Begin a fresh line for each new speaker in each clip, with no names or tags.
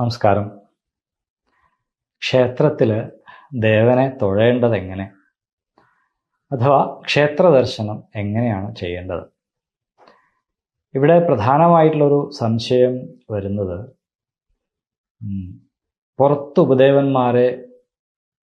നമസ്കാരം. ക്ഷേത്രത്തിൽ ദേവനെ തൊഴേണ്ടത് എങ്ങനെ അഥവാ ക്ഷേത്ര ദർശനം എങ്ങനെയാണ് ചെയ്യേണ്ടത്? ഇവിടെ പ്രധാനമായിട്ടുള്ളൊരു സംശയം വരുന്നത് പുറത്ത് ഉപദേവന്മാരെ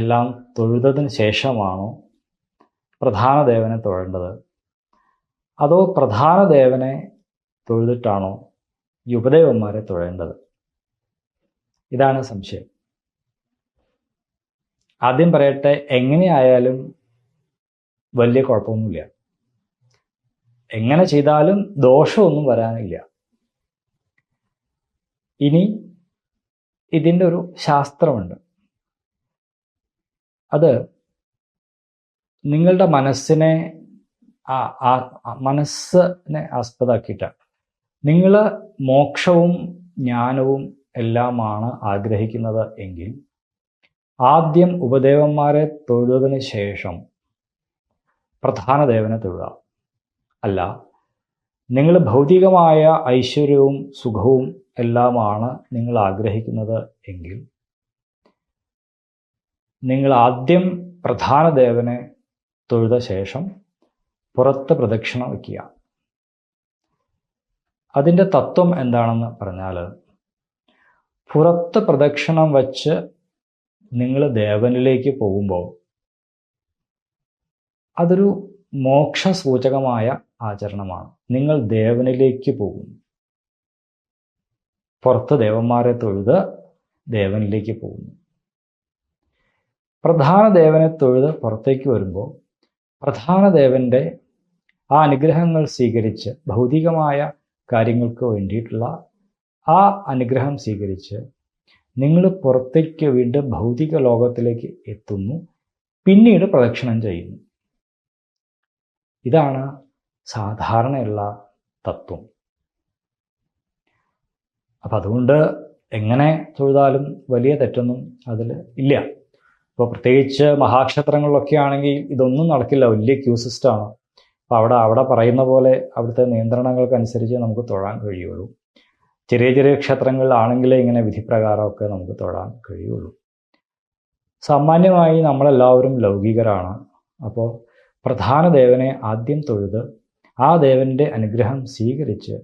എല്ലാം തൊഴുതതിന് ശേഷമാണോ പ്രധാന ദേവനെ തൊഴേണ്ടത്? അതോ പ്രധാന ദേവനെ തൊഴുതിട്ടാണോ ഈ ഉപദേവന്മാരെ തൊഴേണ്ടത്? ഇതാണ് സംശയം. ആദ്യം പറയട്ടെ എങ്ങനെയായാലും വലിയ കുഴപ്പമൊന്നുമില്ല. എങ്ങനെ ചെയ്താലും ദോഷമൊന്നും വരാനില്ല. ഇനി ഇതിന്റെ ഒരു ശാസ്ത്രമുണ്ട്. അത് നിങ്ങളുടെ മനസ്സിനെ മനസ്സിനെ ആസ്പദമാക്കിയിട്ടാണ് നിങ്ങൾ മോക്ഷവും ജ്ഞാനവും എല്ലാമാണ് ആഗ്രഹിക്കുന്നത് എങ്കിൽ ആദ്യം ഉപദേവന്മാരെ തൊഴുതതിന് ശേഷം പ്രധാന ദേവനെ തൊഴുക. അല്ല നിങ്ങൾ ഭൗതികമായ ഐശ്വര്യവും സുഖവും എല്ലാമാണ് നിങ്ങൾ ആഗ്രഹിക്കുന്നത് എങ്കിൽ നിങ്ങൾ ആദ്യം പ്രധാന ദേവനെ തൊഴുത ശേഷം പുറത്ത് പ്രദക്ഷിണ വയ്ക്കുക. അതിന്റെ തത്വം എന്താണെന്ന് പറഞ്ഞാൽ പുറത്ത് പ്രദക്ഷിണം വച്ച് നിങ്ങൾ ദേവനിലേക്ക് പോകുമ്പോൾ അതൊരു മോക്ഷ സൂചകമായ ആചരണമാണ്. നിങ്ങൾ ദേവനിലേക്ക് പോകുന്നു. പുറത്ത് ദേവന്മാരെ തൊഴുത് ദേവനിലേക്ക് പോകുന്നു. പ്രധാന ദേവനെ തൊഴുത് പുറത്തേക്ക് വരുമ്പോൾ പ്രധാന ദേവന്റെ ആ അനുഗ്രഹങ്ങൾ സ്വീകരിച്ച് ഭൗതികമായ കാര്യങ്ങൾക്ക് വേണ്ടിയിട്ടുള്ള ആ അനുഗ്രഹം സ്വീകരിച്ച് നിങ്ങൾ പുറത്തേക്ക് വീണ്ടും ഭൗതിക ലോകത്തിലേക്ക് എത്തുന്നു പിന്നീട് പ്രദക്ഷിണം ചെയ്യുന്നു. ഇതാണ് സാധാരണയുള്ള തത്വം. അപ്പം അതുകൊണ്ട് എങ്ങനെ തൊഴുതാലും വലിയ തെറ്റൊന്നും അതിൽ ഇല്ല. ഇപ്പോൾ പ്രത്യേകിച്ച് മഹാക്ഷേത്രങ്ങളിലൊക്കെ ആണെങ്കിൽ ഇതൊന്നും നടക്കില്ല വലിയ ക്യൂ സിസ്റ്റമാണ് അപ്പോൾ അവിടെ അവിടെ പറയുന്ന പോലെ അവിടുത്തെ നിയന്ത്രണങ്ങൾക്കനുസരിച്ച് നമുക്ക് തൊഴാൻ കഴിയുള്ളൂ. ചെറിയ ചെറിയ ക്ഷേത്രങ്ങളിലാണെങ്കിലേ ഇങ്ങനെ വിധിപ്രകാരമൊക്കെ നമുക്ക് തൊഴാൻ കഴിയുള്ളൂ. സാമാന്യമായി നമ്മളെല്ലാവരും ലൗകികരാണ്. അപ്പോൾ പ്രധാന ദേവനെ ആദ്യം തൊഴുത് ആ ദേവന്റെ അനുഗ്രഹം സ്വീകരിച്ച്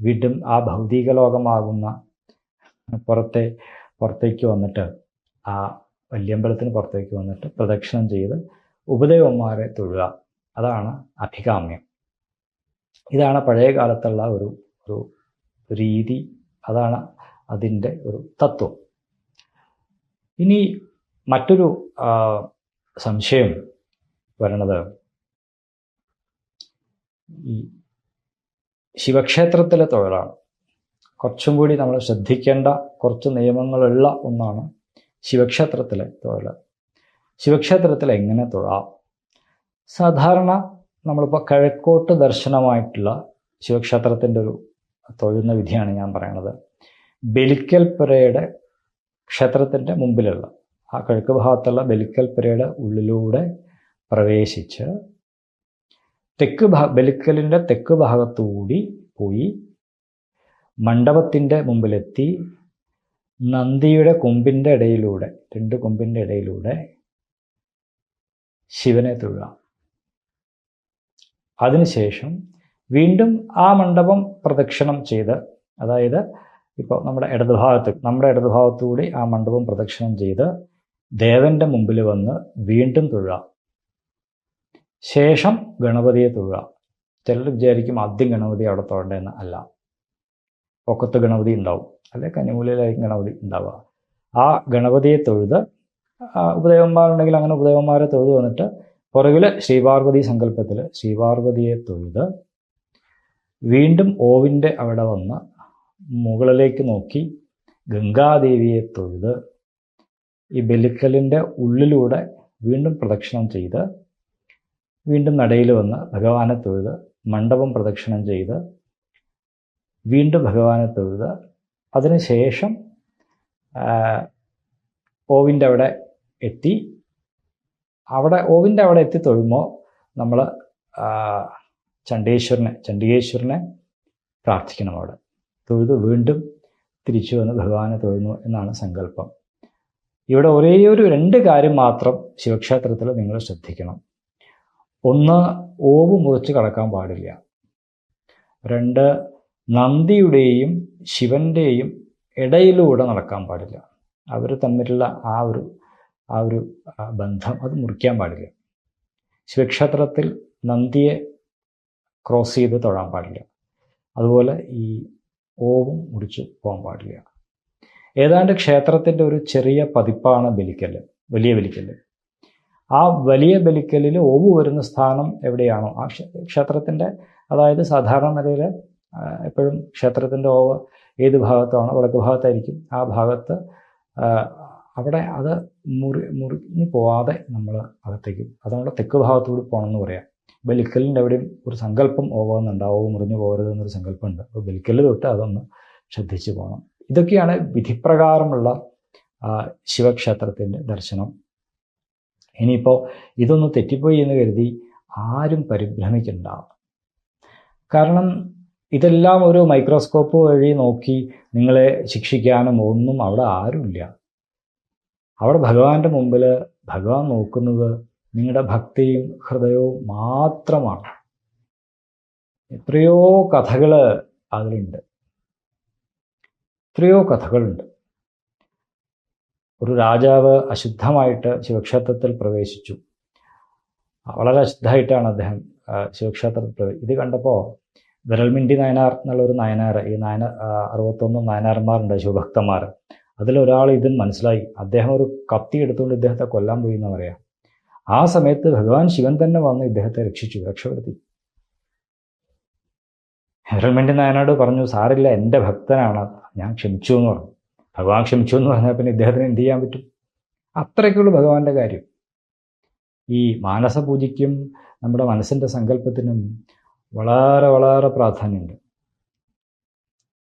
വീണ്ടും ആ ഭൗതിക ലോകമാകുന്ന പുറത്തെ പുറത്തേക്ക് വന്നിട്ട് ആ വല്യമ്പലത്തിന് പുറത്തേക്ക് വന്നിട്ട് പ്രദക്ഷിണം ചെയ്ത് ഉപദേവന്മാരെ തൊഴുക. അതാണ് അഭികാമ്യം. ഇതാണ് പഴയ കാലത്തുള്ള ഒരു ഒരു രീതി അതാണ് അതിന്റെ ഒരു തത്വം. ഇനി മറ്റൊരു സംശയം വരണത് ഈ ശിവക്ഷേത്രത്തിലെ തൊഴിലാണ്. കുറച്ചും കൂടി നമ്മൾ ശ്രദ്ധിക്കേണ്ട കുറച്ച് നിയമങ്ങളുള്ള ഒന്നാണ് ശിവക്ഷേത്രത്തിലെ തൊഴിൽ ശിവക്ഷേത്രത്തിൽ എങ്ങനെ തൊഴാം? സാധാരണ നമ്മളിപ്പോൾ കിഴക്കോട്ട് ദർശനമായിട്ടുള്ള ശിവക്ഷേത്രത്തിന്റെ ഒരു തൊഴുന്ന വിധിയാണ് ഞാൻ പറയണത്. ബലിക്കൽ പുരയുടെ ക്ഷേത്രത്തിന്റെ മുമ്പിലുള്ള ആ കിഴക്ക് ഭാഗത്തുള്ള ബലിക്കൽ പുരയുടെ ഉള്ളിലൂടെ പ്രവേശിച്ച് തെക്ക് ഭാഗ ബലിക്കലിന്റെ തെക്ക് ഭാഗത്തുകൂടി പോയി മണ്ഡപത്തിന്റെ മുമ്പിലെത്തി നന്ദിയുടെ കൊമ്പിന്റെ ഇടയിലൂടെ രണ്ട് കൊമ്പിന്റെ ഇടയിലൂടെ ശിവനെ തൊഴുക. അതിനുശേഷം വീണ്ടും ആ മണ്ഡപം പ്രദക്ഷിണം ചെയ്ത് അതായത് ഇപ്പോൾ നമ്മുടെ ഇടതുഭാഗത്ത് നമ്മുടെ ഇടതുഭാഗത്തുകൂടി ആ മണ്ഡപം പ്രദക്ഷിണം ചെയ്ത് ദേവന്റെ മുമ്പിൽ വന്ന് വീണ്ടും തൊഴുക. ശേഷം ഗണപതിയെ തൊഴുക. ചിലർ വിചാരിക്കും ആദ്യം ഗണപതി അവിടെ തൊഴേണ്ടതെന്ന് അല്ല. പൊക്കത്ത് ഗണപതി ഉണ്ടാവും. അല്ലെ കന്നിമൂലയിലായിരിക്കും ഗണപതി ഉണ്ടാവുക. ആ ഗണപതിയെ തൊഴുത് ഉപദേവന്മാരുണ്ടെങ്കിൽ അങ്ങനെ ഉപദേവന്മാരെ തൊഴുത് വന്നിട്ട് പുറകിൽ ശ്രീപാർവതി സങ്കല്പത്തിൽ ശ്രീപാർവതിയെ തൊഴുത് വീണ്ടും ഓവിന്റെ അവിടെ വന്ന് മുകളിലേക്ക് നോക്കി ഗംഗാദേവിയെ തൊഴുത് ഈ ബലിക്കലിന്റെ ഉള്ളിലൂടെ വീണ്ടും പ്രദക്ഷിണം ചെയ്ത് വീണ്ടും നടയിൽ വന്ന് ഭഗവാനെ തൊഴുത് മണ്ഡപം പ്രദക്ഷിണം ചെയ്ത് വീണ്ടും ഭഗവാനെ തൊഴുത്. അതിനുശേഷം ഓവിന്റെ അവിടെ എത്തി. അവിടെ ഓവിന്റെ അവിടെ എത്തി തൊഴുമ്പോൾ നമ്മൾ ചണ്ഡീശ്വരനെ ചണ്ഡികേശ്വരനെ പ്രാർത്ഥിക്കണം അവിടെ. തൊഴുത് വീണ്ടും തിരിച്ചു വന്ന് ഭഗവാനെ തൊഴുന്നു എന്നാണ് സങ്കല്പം. ഇവിടെ ഒരേ ഒരു രണ്ട് കാര്യം മാത്രം ശിവക്ഷേത്രത്തിൽ നിങ്ങൾ ശ്രദ്ധിക്കണം. ഒന്ന് ഓവ് മുറിച്ച് കടക്കാൻ പാടില്ല. രണ്ട് നന്ദിയുടെയും ശിവന്റെയും ഇടയിലൂടെ നടക്കാൻ പാടില്ല. അവർ തമ്മിലുള്ള ആ ഒരു ആ ഒരു ബന്ധം അത് മുറിക്കാൻ പാടില്ല. ശിവക്ഷേത്രത്തിൽ നന്ദിയെ ക്രോസ് ചെയ്ത് തൊഴാൻ പാടില്ല. അതുപോലെ ഈ ഓവും മുടിച്ച് പോകാൻ പാടില്ല. ഏതാണ്ട് ക്ഷേത്രത്തിന്റെ ഒരു ചെറിയ പതിപ്പാണ് ബലിക്കൽ വലിയ ബലിക്കൽ ആ വലിയ ബലിക്കലിൽ ഓവ് വരുന്ന സ്ഥാനം എവിടെയാണോ? ആ ക്ഷേ- ക്ഷേത്രത്തിന്റെ അതായത് സാധാരണ നിലയിൽ എപ്പോഴും ക്ഷേത്രത്തിന്റെ ഓവ് ഏത് ഭാഗത്താണോ വടക്ക് ഭാഗത്തായിരിക്കും. ആ ഭാഗത്ത് അവിടെ അത് മുറി മുറിഞ്ഞു പോവാതെ നമ്മൾ അകത്തേക്ക് അത് നമ്മുടെ തെക്ക് ഭാഗത്തുകൂടി പോകണമെന്ന് പറയാം. ബലിക്കലിന്റെ അവിടെയും ഒരു സങ്കല്പം ഓവാന്നുണ്ടാവോ മുറിഞ്ഞു പോകരുത് എന്നൊരു സങ്കല്പമുണ്ട്. അപ്പോൾ ബലിക്കൽ തൊട്ട് അതൊന്ന് ശ്രദ്ധിച്ചു പോകണം. ഇതൊക്കെയാണ് വിധിപ്രകാരമുള്ള ശിവക്ഷേത്രത്തിന്റെ ദർശനം. ഇനിയിപ്പോൾ ഇതൊന്ന് തെറ്റിപ്പോയി എന്ന് കരുതി ആരും പരിഭ്രമിക്കണ്ട. കാരണം ഇതെല്ലാം ഒരു മൈക്രോസ്കോപ്പ് വഴി നോക്കി നിങ്ങളെ ശിക്ഷിക്കാനും ഒന്നും അവിടെ ആരുമില്ല. അവിടെ ഭഗവാന്റെ മുമ്പിൽ ഭഗവാൻ നോക്കുന്നത് നിങ്ങളുടെ ഭക്തിയും ഹൃദയവും മാത്രമാണ്. എത്രയോ കഥകൾ അതിലുണ്ട്. എത്രയോ കഥകളുണ്ട്. ഒരു രാജാവ് അശുദ്ധമായിട്ട് ശിവക്ഷേത്രത്തിൽ പ്രവേശിച്ചു. വളരെ അശുദ്ധമായിട്ടാണ് അദ്ദേഹം ശിവക്ഷേത്രത്തിൽ പ്രവേശിച്ചത് ഇത് കണ്ടപ്പോൾ വിരൽമിണ്ടി നായനാർ എന്നുള്ളൊരു നയനാർ ഈ നായന അറുപത്തൊന്ന് നായനാർമാരുണ്ട് ശിവഭക്തന്മാർ അതിലൊരാൾ ഇതിൽ മനസ്സിലായി. അദ്ദേഹം ഒരു കത്തി എടുത്തുകൊണ്ട് ഇദ്ദേഹത്തെ കൊല്ലാൻ പോയി എന്ന് പറയാം. ആ സമയത്ത് ഭഗവാൻ ശിവൻ തന്നെ വന്ന് ഇദ്ദേഹത്തെ രക്ഷിച്ചു രക്ഷപ്പെടുത്തി. വിരൽമിണ്ടി നായനാട് പറഞ്ഞു സാറില്ല എന്റെ ഭക്തനാണ്. ഞാൻ ക്ഷമിച്ചു എന്ന് പറഞ്ഞു. ഭഗവാൻ ക്ഷമിച്ചു എന്ന് പറഞ്ഞാൽ പിന്നെ ഇദ്ദേഹത്തിന് എന്ത് ചെയ്യാൻ പറ്റും? അത്രയ്ക്കുള്ളൂ ഭഗവാന്റെ കാര്യം. ഈ മാനസ പൂജയ്ക്കും നമ്മുടെ മനസ്സിന്റെ സങ്കല്പത്തിനും വളരെ വളരെ പ്രാധാന്യമുണ്ട്.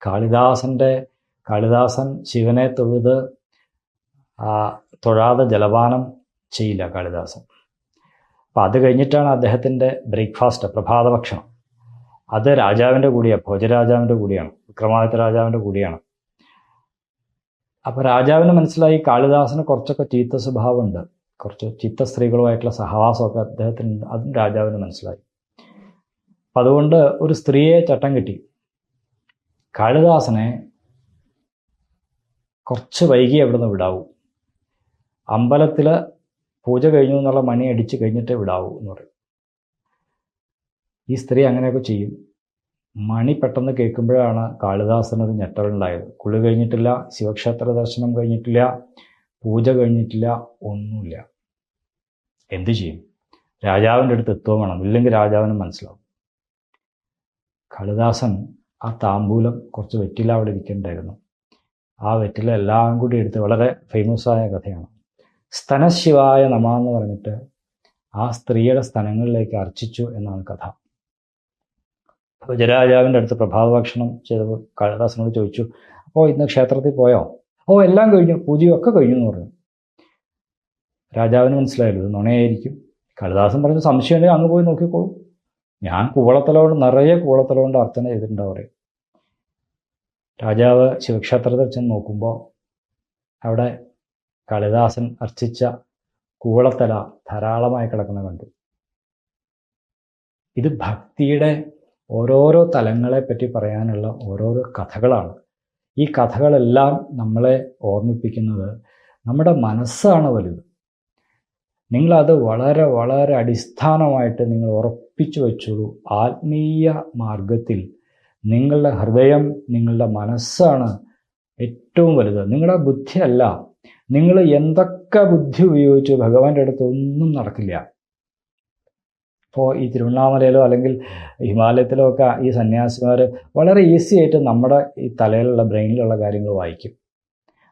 കാളിദാസന്റെ കാളിദാസൻ ശിവനെ തൊഴുത് തൊഴാതെ ജലപാനം ചെയ്യില്ല കാളിദാസൻ. അപ്പം അത് കഴിഞ്ഞിട്ടാണ് അദ്ദേഹത്തിന്റെ ബ്രേക്ക്ഫാസ്റ്റ് പ്രഭാത ഭക്ഷണം. അത് രാജാവിന്റെ കൂടിയാണ് ഭോജരാജാവിന്റെ കൂടിയാണ് വിക്രമാദിത്യ രാജാവിന്റെ കൂടിയാണ്. അപ്പോൾ രാജാവിന് മനസ്സിലായി കാളിദാസന് കുറച്ചൊക്കെ ചീത്ത സ്വഭാവമുണ്ട്. കുറച്ച് ചീത്ത സ്ത്രീകളുമായിട്ടുള്ള സഹവാസമൊക്കെ അദ്ദേഹത്തിന്. അതും രാജാവിന് മനസ്സിലായി. അപ്പം അതുകൊണ്ട് ഒരു സ്ത്രീയെ ചട്ടം കിട്ടി. കാളിദാസനെ കുറച്ച് വൈകി അവിടുന്ന് വിടാവൂ. അമ്പലത്തിൽ പൂജ കഴിഞ്ഞു എന്നുള്ള മണി അടിച്ച് കഴിഞ്ഞിട്ടേ വിടാവൂ എന്ന് പറയും. ഈ സ്ത്രീ അങ്ങനെയൊക്കെ ചെയ്യും. മണി പെട്ടെന്ന് കേൾക്കുമ്പോഴാണ് കാളിദാസനത് ഞെട്ടലുണ്ടായത് കുളി കഴിഞ്ഞിട്ടില്ല ശിവക്ഷേത്ര ദർശനം കഴിഞ്ഞിട്ടില്ല പൂജ കഴിഞ്ഞിട്ടില്ല ഒന്നുമില്ല. എന്തു ചെയ്യും? രാജാവിന്റെ അടുത്ത് എത്തുകയും വേണം. ഇല്ലെങ്കിൽ രാജാവിന് മനസ്സിലാവും. കാളിദാസൻ ആ താമ്പൂലം കുറച്ച് വെറ്റില അവിടെ ഇരിക്കണ്ടായിരുന്നു. ആ വെറ്റില എല്ലാം കൂടി എടുത്ത് വളരെ ഫേമസ് ആയ കഥയാണ്. സ്തനശിവായ നമ എന്ന് പറഞ്ഞിട്ട് ആ സ്ത്രീയുടെ സ്ഥലങ്ങളിലേക്ക് അർച്ചിച്ചു എന്നാണ് കഥ. വിജയരാജാവിന്റെ അടുത്ത് പ്രഭാത ഭക്ഷണം ചെയ്തപ്പോൾ കാളിദാസനോട് ചോദിച്ചു അപ്പോൾ ഇന്ന് ക്ഷേത്രത്തിൽ പോയോ? ഓ എല്ലാം കഴിഞ്ഞു. പൂജയും ഒക്കെ കഴിഞ്ഞു എന്ന് പറഞ്ഞു. രാജാവിന് മനസ്സിലായല്ലോ നുണയായിരിക്കും. കാളിദാസൻ പറഞ്ഞു സംശയമുണ്ടെങ്കിൽ അങ്ങ് പോയി നോക്കിക്കോളൂ. ഞാൻ കൂവളത്തലോണ്ട് നിറയെ കൂവളത്തലോണ്ട് അർച്ചന ചെയ്തിട്ടുണ്ടാവും പറയും രാജാവ് ശിവക്ഷേത്രത്തിൽ ചെന്ന് നോക്കുമ്പോൾ അവിടെ കാളിദാസൻ അർച്ചിച്ച കൂളത്തല ധാരാളമായി കിടക്കുന്ന കണ്ടു. ഇത് ഭക്തിയുടെ ഓരോരോ തലങ്ങളെ പറ്റി പറയാനുള്ള ഓരോരോ കഥകളാണ്. ഈ കഥകളെല്ലാം നമ്മളെ ഓർമ്മിപ്പിക്കുന്നത് നമ്മുടെ മനസ്സാണ് വലുത് നിങ്ങളത് വളരെ വളരെ അടിസ്ഥാനമായിട്ട് നിങ്ങൾ ഉറപ്പിച്ചു വെച്ചോളൂ ആത്മീയ മാർഗത്തിൽ നിങ്ങളുടെ ഹൃദയം നിങ്ങളുടെ മനസ്സാണ് ഏറ്റവും വലുത്. നിങ്ങളുടെ ബുദ്ധിയല്ല നിങ്ങൾ എന്തൊക്കെ ബുദ്ധി ഉപയോഗിച്ച് ഭഗവാന്റെ അടുത്ത് ഒന്നും നടക്കില്ല. ഇപ്പോൾ ഈ തിരുവണ്ണാമലയിലോ അല്ലെങ്കിൽ ഹിമാലയത്തിലോ ഒക്കെ ഈ സന്യാസിമാർ വളരെ ഈസി ആയിട്ട് നമ്മുടെ ഈ തലയിലുള്ള ബ്രെയിനിലുള്ള കാര്യങ്ങൾ വായിക്കും.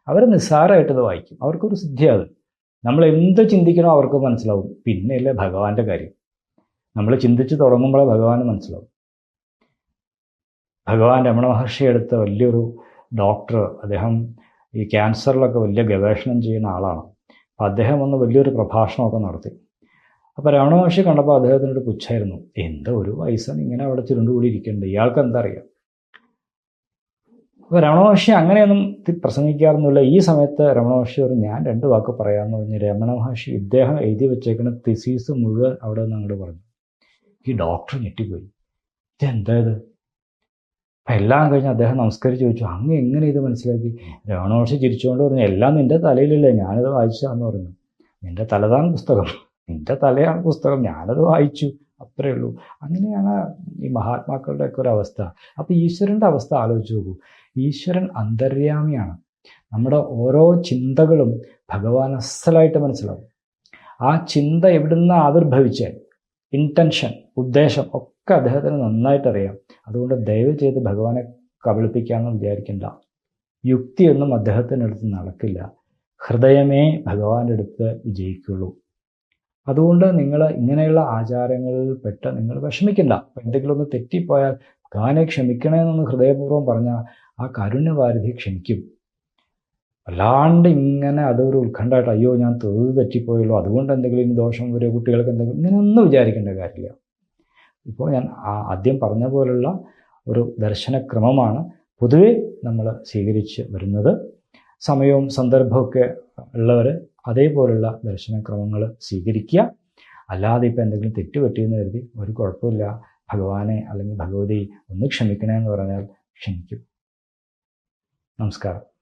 അവർ നിസ്സാരമായിട്ടത് വായിക്കും. അവർക്കൊരു സിദ്ധിയാത് നമ്മൾ എന്ത് ചിന്തിക്കണോ അവർക്ക് മനസ്സിലാവും. പിന്നെയല്ലേ ഭഗവാന്റെ കാര്യം. നമ്മൾ ചിന്തിച്ച് തുടങ്ങുമ്പോൾ ഭഗവാൻ മനസ്സിലാവും. ഭഗവാൻ രമണ മഹർഷി എടുത്ത വലിയൊരു ഡോക്ടർ അദ്ദേഹം ഈ ക്യാൻസറിലൊക്കെ വലിയ ഗവേഷണം ചെയ്യുന്ന ആളാണ്. അപ്പോൾ അദ്ദേഹം ഒന്ന് വലിയൊരു പ്രഭാഷണമൊക്കെ നടത്തി. അപ്പോൾ രമണ കണ്ടപ്പോൾ അദ്ദേഹത്തിനൊരു പുച്ഛായിരുന്നു. എന്താ ഒരു വയസ്സൻ ഇങ്ങനെ അവിടെ ചുരുണ്ടുകൂടി ഇരിക്കുന്നുണ്ട് ഇയാൾക്ക് എന്താ അറിയാം? അപ്പോൾ രമണമഹർഷി അങ്ങനെയൊന്നും പ്രസംഗിക്കാറൊന്നുമില്ല. ഈ സമയത്ത് രമണമഹർഷി ഒരു ഞാൻ രണ്ട് വാക്ക് പറയാമെന്ന് പറഞ്ഞ് രമണ മഹർഷി ഇദ്ദേഹം എഴുതി വെച്ചേക്കുന്ന തിസീസ് മുഴുവൻ അവിടെ നിന്ന് അങ്ങോട്ട് പറഞ്ഞു. ഈ ഡോക്ടർ ഞെട്ടിപ്പോയി. ഇതെന്താ ഇത്? അപ്പം എല്ലാം കഴിഞ്ഞ് അദ്ദേഹം നമസ്കരിച്ച് ചോദിച്ചു അങ്ങ് എങ്ങനെ ഇത് മനസ്സിലാക്കി? രമണ ചിരിച്ചുകൊണ്ട് പറഞ്ഞു എല്ലാം നിന്റെ തലയിലല്ലേ ഞാനിത് വായിച്ചതാന്ന് പറഞ്ഞു. നിന്റെ തലതാണ് പുസ്തകം നിന്റെ തലയാണ് പുസ്തകം ഞാനത് വായിച്ചു അത്രേ ഉള്ളൂ. അങ്ങനെയാണ് ഈ മഹാത്മാക്കളുടെയൊക്കെ ഒരു അവസ്ഥ. അപ്പോൾ ഈശ്വരന്റെ അവസ്ഥ ആലോചിച്ച് നോക്കൂ. ഈശ്വരൻ അന്തര്യാമിയാണ്. നമ്മുടെ ഓരോ ചിന്തകളും ഭഗവാൻ അസലായിട്ട് മനസ്സിലാവും. ആ ചിന്ത എവിടുന്ന് ആവിർഭവിച്ചാൽ ഇന്റൻഷൻ ഉദ്ദേശം ഒക്കെ അദ്ദേഹത്തിന് നന്നായിട്ട് അറിയാം അതുകൊണ്ട് ദയവ് ചെയ്ത് ഭഗവാനെ കബളിപ്പിക്കാമെന്ന് വിചാരിക്കണ്ട. യുക്തിയൊന്നും അദ്ദേഹത്തിന്റെ അടുത്ത് നടക്കില്ല. ഹൃദയമേ ഭഗവാന്റെ അടുത്ത് വിജയിക്കുള്ളൂ. അതുകൊണ്ട് നിങ്ങൾ ഇങ്ങനെയുള്ള ആചാരങ്ങളിൽ പെട്ട് നിങ്ങൾ വിഷമിക്കണ്ട. എന്തെങ്കിലും ഒന്ന് തെറ്റിപ്പോയാൽ ഭഗവാനെ ക്ഷമിക്കണമെന്നൊന്ന് ഹൃദയപൂർവം പറഞ്ഞാൽ ആ കരുണ്യവാരിധി ക്ഷമിക്കും. അല്ലാണ്ട് ഇങ്ങനെ അതൊരു ഉത്കണ്ഠമായിട്ട് അയ്യോ ഞാൻ തെറി തെറ്റിപ്പോയല്ലോ അതുകൊണ്ട് എന്തെങ്കിലും ദോഷം വരും കുട്ടികൾക്ക് എന്തെങ്കിലും? ഇങ്ങനെയൊന്നും വിചാരിക്കേണ്ട കാര്യമില്ല. ഇപ്പോൾ ഞാൻ ആദ്യം പറഞ്ഞ പോലുള്ള ഒരു ദർശനക്രമമാണ് പൊതുവെ നമ്മൾ സ്വീകരിച്ച് വരുന്നത്. സമയവും സന്ദർഭമൊക്കെ ഉള്ളവർ അതേപോലുള്ള ദർശനക്രമങ്ങൾ സ്വീകരിക്കുക. അല്ലാതെ ഇപ്പോൾ എന്തെങ്കിലും തെറ്റുപറ്റിയെന്ന് കരുതി ഒരു കുഴപ്പമില്ല ഭഗവാനെ അല്ലെങ്കിൽ ഭഗവതി ഒന്ന് ക്ഷമിക്കണേ എന്ന് പറഞ്ഞാൽ ക്ഷമിക്കും. നമസ്കാരം.